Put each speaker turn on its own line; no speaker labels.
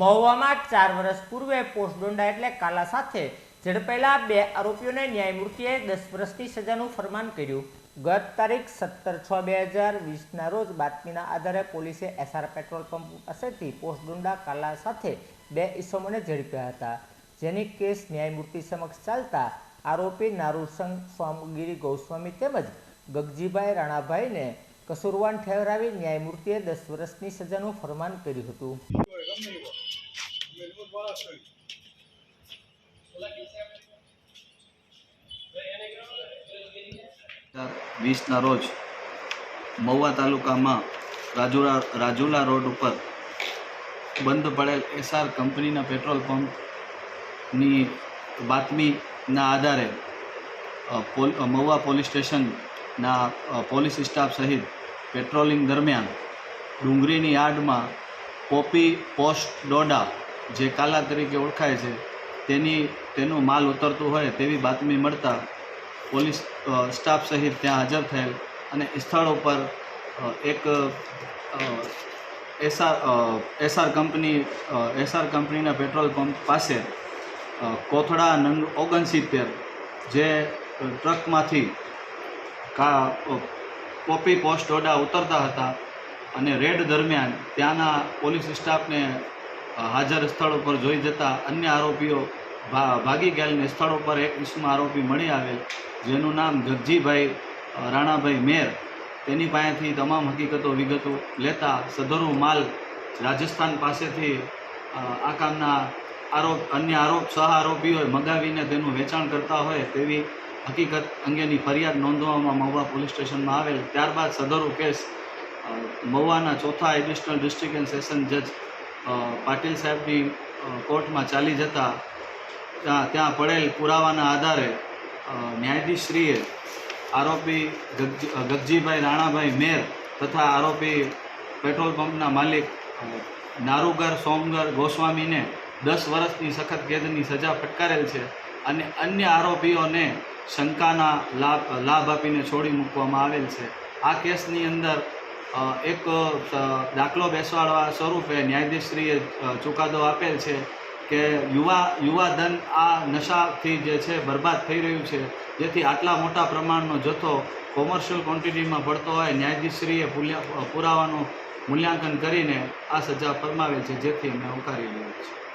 મહુવામાં ચાર વર્ષ પૂર્વે પોસ્ટડોંડા એટલે કાલા સાથે ઝડપાયેલા બે આરોપીઓને ન્યાયમૂર્તિએ દસ વર્ષની સજાનું ફરમાન કર્યું. ગત તારીખ સત્તર છ બે હજાર વીસના રોજ બાતમીના આધારે પોલીસે એસઆર પેટ્રોલ પંપ પાસેથી પોસ્ટડોંડા કાલા સાથે બે ઈસમોને ઝડપ્યા હતા. જેની કેસ ન્યાયમૂર્તિ સમક્ષ ચાલતા આરોપી નારુસંગ સ્વામગીરી ગૌસ્વામી તેમજ ગગજીભાઈ રાણાભાઈને કસુરવાન ઠેરાવી ન્યાયમૂર્તિએ દસ વર્ષની સજાનું ફરમાન કર્યું હતું.
વીસના રોજ મહુવા તાલુકામાં રાજુલા રાજુલા રોડ ઉપર બંધ પડેલ એસઆર કંપનીના પેટ્રોલ પંપની બાતમીના આધારે મહુવા પોલીસ સ્ટેશનના પોલીસ સ્ટાફ સહિત પેટ્રોલિંગ દરમિયાન ડુંગરીની યાર્ડમાં પોપી પોસ્ટ ડોડા જે કાલા તરીકે ઓળખાય છે, તેની, તેનું માલ ઉતરતું હોય તેવી બાતમી મળતા પોલીસ સ્ટાફ સહિત ત્યાં હાજર થયેલ અને સ્થળ ઉપર એક એસઆર એસઆર કંપની એસઆર કંપનીના પેટ્રોલ પંપ પાસે કોથળા નંગ ઓગણસિત્તેર, જે ટ્રકમાંથી કા કોપી પોસ્ટ ઓડા ઉતરતા હતા અને રેડ દરમિયાન ત્યાંના પોલીસ સ્ટાફને હાજર સ્થળ ઉપર જોઈ જતા અન્ય આરોપીઓ ભાગી ગયેલને સ્થળ ઉપર એક વિશ્વમાં આરોપી મળી આવેલ, જેનું નામ જગજીભાઈ રાણાભાઈ મેર. તેની પાસેથી તમામ હકીકતો વિગતો લેતા સદરો માલ રાજસ્થાન પાસેથી આ કામના આરોપ, અન્ય આરોપ, સહ આરોપીઓએ મગાવીને તેનું વેચાણ કરતા હોય તેવી હકીકત અંગેની ફરિયાદ નોંધવામાં મહુવા પોલીસ સ્ટેશનમાં આવેલ. ત્યારબાદ સદરો કેસ મહુવાના ચોથા એડિશનલ ડિસ્ટ્રિક્ટ એન્ડ સેશન જજ પાટીલ સાહેબની કોર્ટમાં ચાલી જતા ત્યાં ત્યાં પડેલ પુરાવાના આધારે ન્યાયાધીશશ્રીએ આરોપી ગગજી ગગજીભાઈ રાણાભાઈ મેર તથા આરોપી પેટ્રોલ પંપના માલિક નારુગર સોમગર ગોસ્વામીને દસ વર્ષની સખત કેદની સજા ફટકારેલ છે અને અન્ય આરોપીઓને શંકાના લાભ લાભ આપીને છોડી મૂકવામાં આવેલ છે. આ કેસની અંદર એક દાખલો બેસવાડવા સ્વરૂપે ન્યાયાધીશશ્રીએ ચુકાદો આપેલ છે કે યુવા યુવા ધન આ નશાથી જે છે બરબાદ થઈ રહ્યું છે. જેથી આટલા મોટા પ્રમાણનો જથ્થો કોમર્શિયલ ક્વોન્ટિટીમાં પડતો હોય, ન્યાયાધીશશ્રીએ પુરાવાનું મૂલ્યાંકન કરીને આ સજા ફરમાવેલ છે. જેથી અમે આવકારી લઈએ છીએ